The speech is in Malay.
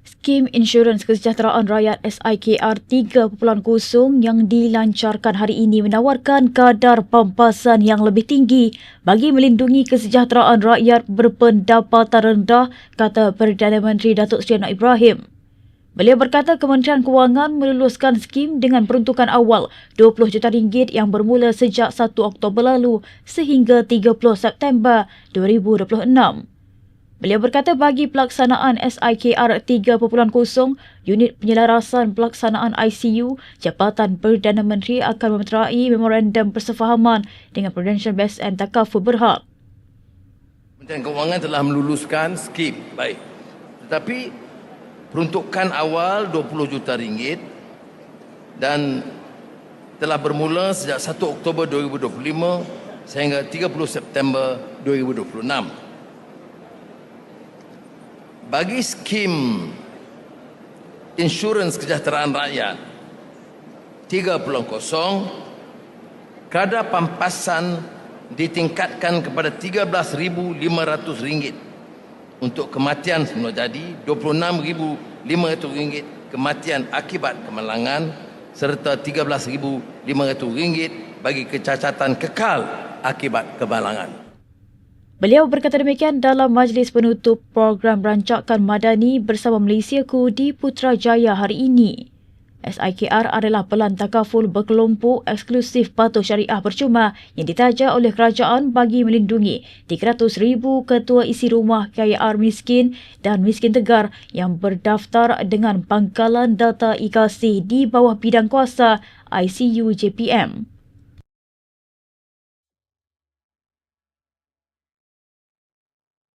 Skim Insurans Kesejahteraan Rakyat SIKR 3.0 yang dilancarkan hari ini menawarkan kadar pampasan yang lebih tinggi bagi melindungi kesejahteraan rakyat berpendapatan rendah, kata Perdana Menteri Datuk Seri Anwar Ibrahim. Beliau berkata Kementerian Kewangan meluluskan skim dengan peruntukan awal 20 juta ringgit yang bermula sejak 1 Oktober lalu sehingga 30 September 2026. Beliau berkata bagi pelaksanaan SIKR 3.0, unit penyelarasan pelaksanaan ICU, Jabatan Perdana Menteri akan memeterai memorandum persefahaman dengan Prudential BSN Takaful Berhad. Kementerian Kewangan telah meluluskan skim. Baik. Tetapi peruntukan awal 20 juta ringgit dan telah bermula sejak 1 Oktober 2025 sehingga 30 September 2026 bagi skim insurans kesejahteraan rakyat 3.0 kadar pampasan ditingkatkan kepada RM13,500 untuk kematian semula jadi RM26,500 kematian akibat kemalangan serta RM13,500 bagi kecacatan kekal akibat kemalangan. Beliau berkata demikian dalam majlis penutup program rancakan Madani bersama Malaysiaku di Putrajaya hari ini. SIKR adalah pelan takaful berkelompok eksklusif patuh syariah percuma yang ditaja oleh kerajaan bagi melindungi 300,000 ketua isi rumah KIR miskin dan miskin tegar yang berdaftar dengan pangkalan data ikasi di bawah bidang kuasa ICU JPM.